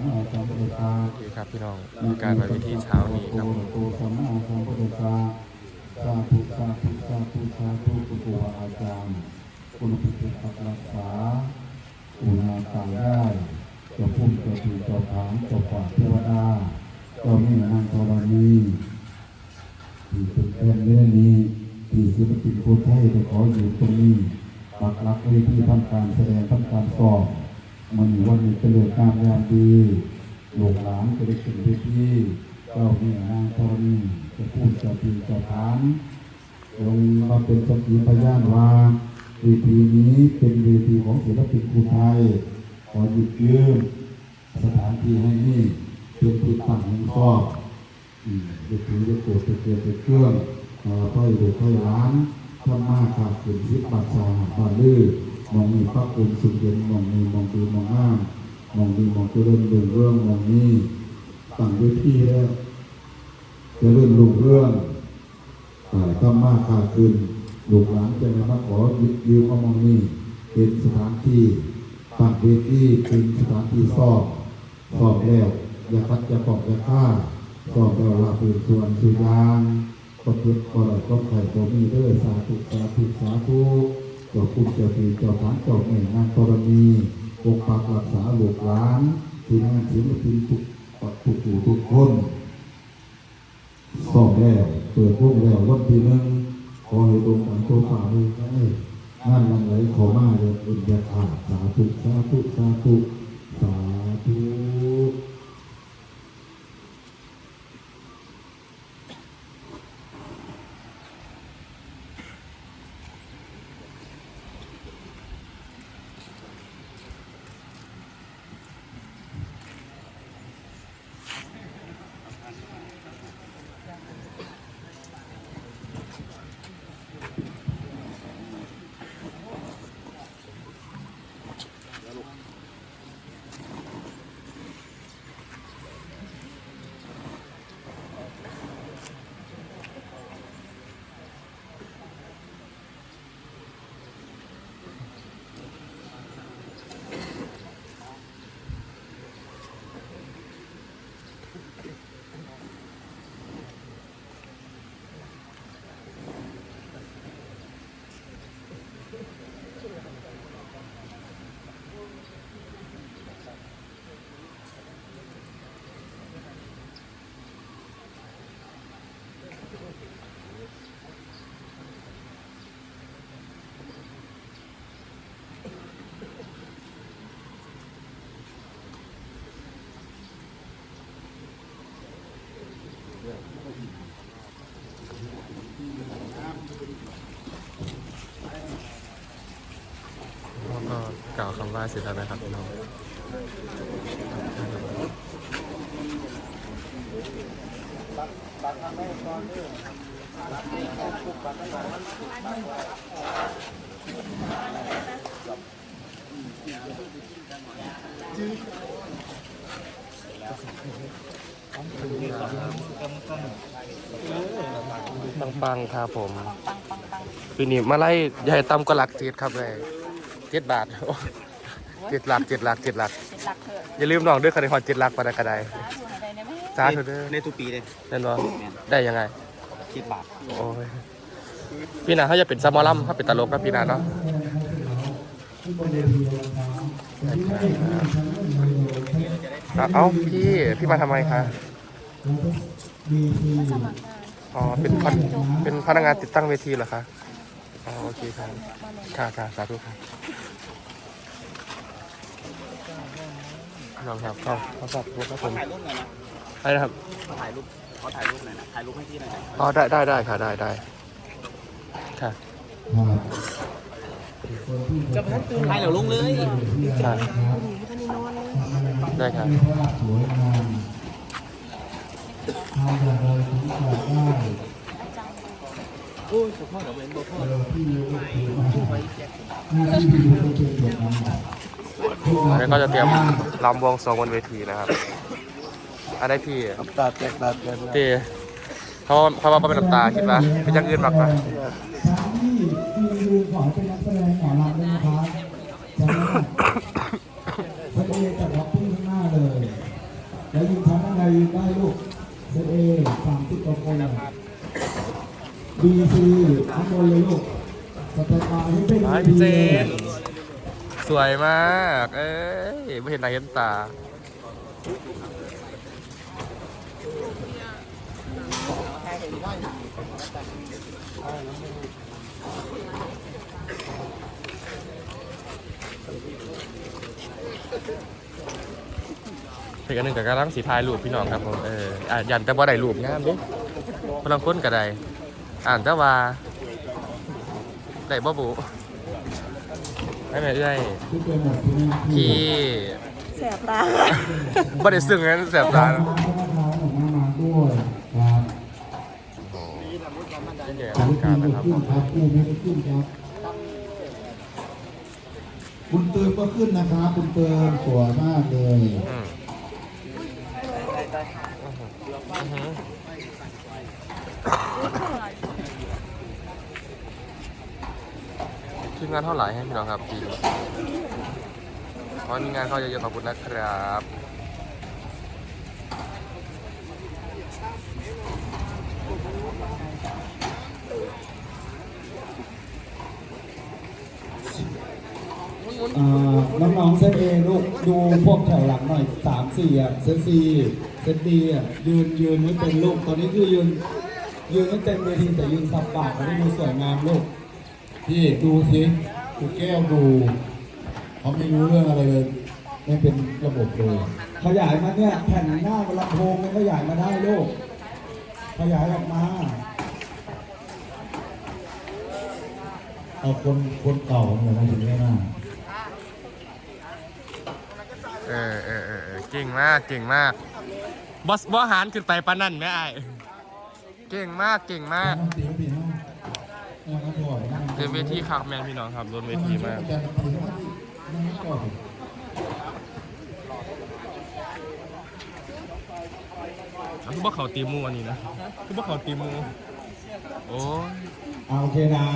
ดีครับพี่น้องการมาวิธีเช้านี้ครับผมโตสัมมาธุสาธุสาธุสาธุปุถุอาจารย์คุณพิจิตรรักษาอุณาตายได้จ้าพุ่มจ้าผีเจ้าผางเจ้าป่าเทวดาเจ้าแม่นางธรณีที่เป็นแทนเรื่องนี้ที่ศิลปินโคไทยได้ขออยู่ตรงนี้ปักหลักไว้ที่ทำการแสดงทำการสอบ มันวันนี้เจริญงามยามดี หลูกหลานจะได้ขึ้นเวทีเจ้าม่นางธรณีจะพูดจ้าผีเจ้าผางลงมาเป็นสักขีพยานว่าเวทีนี้เป็นเวทีของศิลปินครูไทย ขอหยุดยืมสถานที่ให้นี่เป็นที่ตั้งแห่งชอบอืมเด็กถือเด็กโกรธเด็กเกลียดเด็กเครื่องค่อยเด็กค่อยล้านถ้ามากขาดเป็นสิบบาทสองบาทลื้อ มองมีพระคุณสุขเย็นมองมีมองดีมองงามมองดีมองเจริญเรื่องเรื่องมองนี้ตั้งเวยทีแล้วเจริญรุ่งเรื่องเอ่อถ้ามากขาขึ้นลูกหลานจะมาขอยึดยืมเอามองนี่เป็นสถานที่ตั้งเวทีเป็นสถานที่สอบสอบแล้วอย่าคัดอย่าปอกอย่าฆ่าสอบแล้วลาเป็นส่วนสุยางก็เพื่อก็เราก็ไข่ก็มีเด้อสาธุสาธุสาธุ เจ้าคุณเจ้าปีเจ้าฐานเจ้าแม่นางธรณีปกปักรักษาหลูกหลานที่งานศิลปินทุกทุกผู้ทุกคนสอบแล้วเปิดพวกแล้ววันที่หนึ่งขอให้ดวงสันโตฝ่ามือได้งานวันไหลขอมาเดินบุญญาขาสาธุสาธุสาธุสาธุ ก็กล่าวคำว่าเสร็จแล้วนะครับพี่น้องปังๆครับผมปีนี้มาไล่ใหญ่ต่ำก็หลักเจ็ดครับเลย เจ็ดบาทโอ้เจ็ดหลักเจ็ดหลักเจ็ดหลักเป็นหลักเถอะอย่าลืมน้องด้วยคะแนนความเจ็ดหลักปานใดกระไดสาธุอะไรได้ไหมสาธุเด้อในทุกปีเลยแน่นอนได้ยังไงคิดบาทโอ้ยพี่นาเขาจะเป็นซัมมอลลัมเขาเป็นตลกนะพี่นาเนาะครับเอ้าพี่พี่มาทำไมคะมาสมัครงานอ๋อเป็นพนเป็นพนักงานติดตั้งเวทีเหรอคะ อ๋อโอเคครับค่ะค่ะสาธุครับน้องครับเข้าเข้าสับครับผมถ่ายรูปหน่อยนะได้ครับขอถ่ายรูปขอถ่ายรูปหน่อยนะถ่ายรูปให้พี่หน่อยนะอ๋อได้ได้ได้ค่ะได้ได้ค่ะถ่ายเหล่าลุงเลยค่ะได้ครับสวยงามทำอย่างไรถึงจะได้ โอ้ยสุดพ่อเดี๋ยวเป็นบ่พ่อแล้วก็จะเตรียมลำวงสรวงบนเวทีนะครับอันนี้พี่ตาแตกตาแตกพี่เขาเขาว่าเป็นน้ำตาคิดว่าเป็นอย่งอื่นมากกว่าสามที่ที่ดูขอเป็นนักแสดงหมอลำด้วยนะครับจะมาแสดงจากล็อกที่ข้างหน้าเลยแล้วยิงชั้นข้งในได้ลูกเซเอสามสิบกว่าคนบี ซีข้างบนเลยลูกสเตปาให้เป็นร้อยเจนสวยมาก เอ้ยไม่เห็นหน้าเห็นตาอีกอันหนึ่งกับกำลังสีทายรูปพี่น้องครับผมเอออะยันแต่ว่าได้รูปงามเดิพลังค้นกับใด อ่านแต่ว่าได้บ่บุไม่แม่เอ้ยที่เป็นหมดที่นี่พี่แสบตาบ่ได้ซึ้งงั้นแสบตาตาเนอะน้ำก็ทานออกมามาด้วยครับยิ่งใหญ่อขอลังงคุการณนะไม่ครับขึ้นครับคุณไม่ได้ขึ้นครับคุณเติมก็ขึ้นนะครับคุณเติมสวยมากเลยอืมอือหือทีม งานเท่าไหร่ให้พี่น้องครับทีขอให้มีงานเข้าเยอะๆขอบคุณนะครับน้องๆเซตเอลูกดูพวกแถวหลังหน่อยสามสี่อะเซตซีเซตดีอะยืนยืนให้เป็นลูกตอนนี้คือยืนยืนให้เต็มเวทีแต่ยืนสับปากไม่ได้ดูสวยงามลูก พี่ดูสิดูแก้วดูเขาไม่รู้เรื่องอะไรเลยไม่เป็นระบบเลยขยายมาเนี่ยแผ่นหน้าลำโพงเนี่ยขยายมาได้ลูกขยายออกมาเอาคนคนเก่าเนี่ยมาถึงได้หน้าเออเออเออเออเก่งมากเก่งมากบอสบอหารขึ้นไปปานนั่นไหมไอ้ายเก่งมากเก่งมากตีตีห้องนะครับพ่อ เต็มเวทีคักแมนพี่น้องครับรถเวทีมาก แล้วคือบ่เขาตีมูอันนี้นะคือบ่เขาตีมู โอ้ยเอาโอเคนะ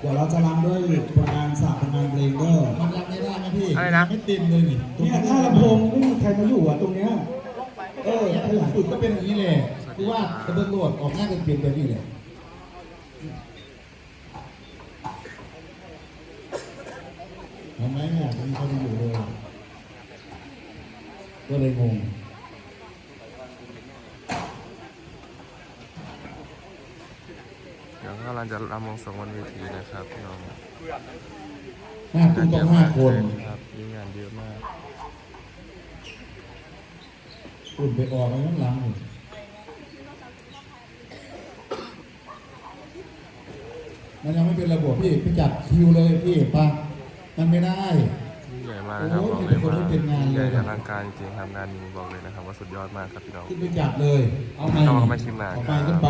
เดี๋ยวเราจะรำด้วยผลงานสากผลงานเพลงเด้อมันรำไม่ได้นะพี่อะไรนะ ไม่ติมเลยนี่เนี่ยถ้าลำโพงไม่มีใครมาอยู่อะตรงเนี้ยเออขยายสุดก็เป็นอย่างนี้เลยคือว่ากระเบื้องโหลดออกหน้ากันเปลี่ยนแบบนี้เลย ห็นไหมเนี่ยมีคนมาอยู่เลยก็เลยงงเดี๋ยวกำลังจะรำวงสองวันเวทีนะครับพี่น้องห้าตุ้มต้องห้าคนครับมีงานเยอะมากอุ่นไปออกไปข้างหลังนี่มันยังไม่เป็นระบบพี่ไปจัดคิวเลยพี่ปะ มันไม่ได้ยิ่งใหญ่มากนะครับโอ้บยอกเลยว่าเป็นคนที่เป็นงานเลยยิ่งใหญ่อลังการจริงๆครับงานนี้บอกเลยนะครับว่าสุดยอดมากครับพี่น้องขึ้นไปจัดเลย เอาไปเอามาชิมหน่อยเอาไปขึ้นไป